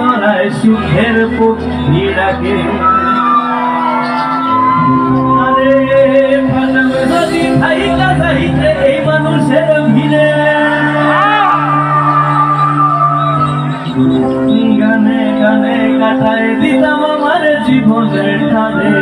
কাটায় সুখের পক্ষী ডাকে। মানুষের ভিড়ে। গানে কাটায় দিতাম জীবনের টানে।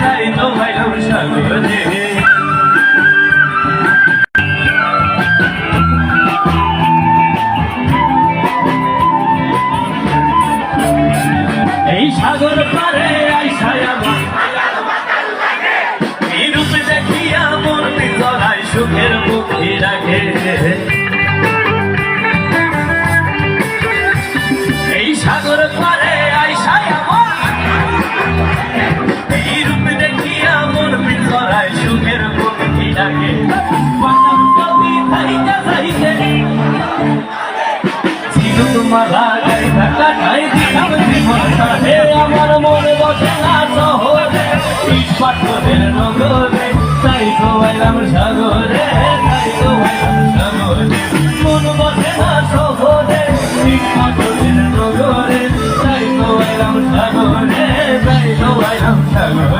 তাই তো বাইলাম সাগরে এই সাগর পারে আইসায় আমার এই রূপ দেখিয়া মন জড়ায় সুখের মুখে রাখে। আমার মনে বসে না শহরে পাথরের নগরে তাই তো এলাম সাগরে তাই তো এলাম সাগরে মন বসে না শহরে পাথরের নগরে তাই তো এলাম সাগরে তাই তো এলাম সাগরে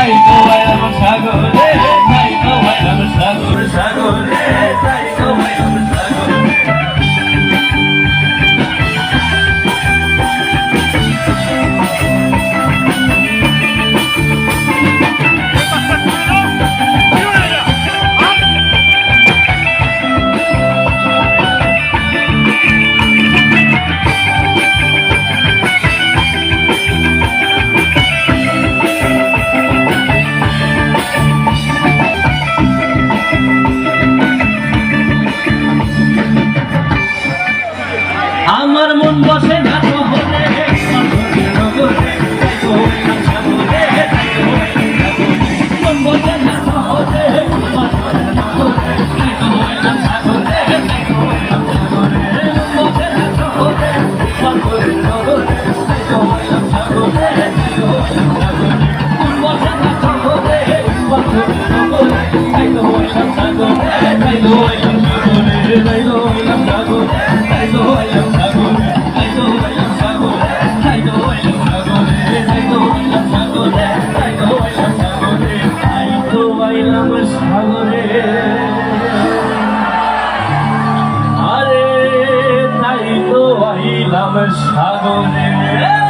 তাই তো আমার সাগরে damas, hagan you.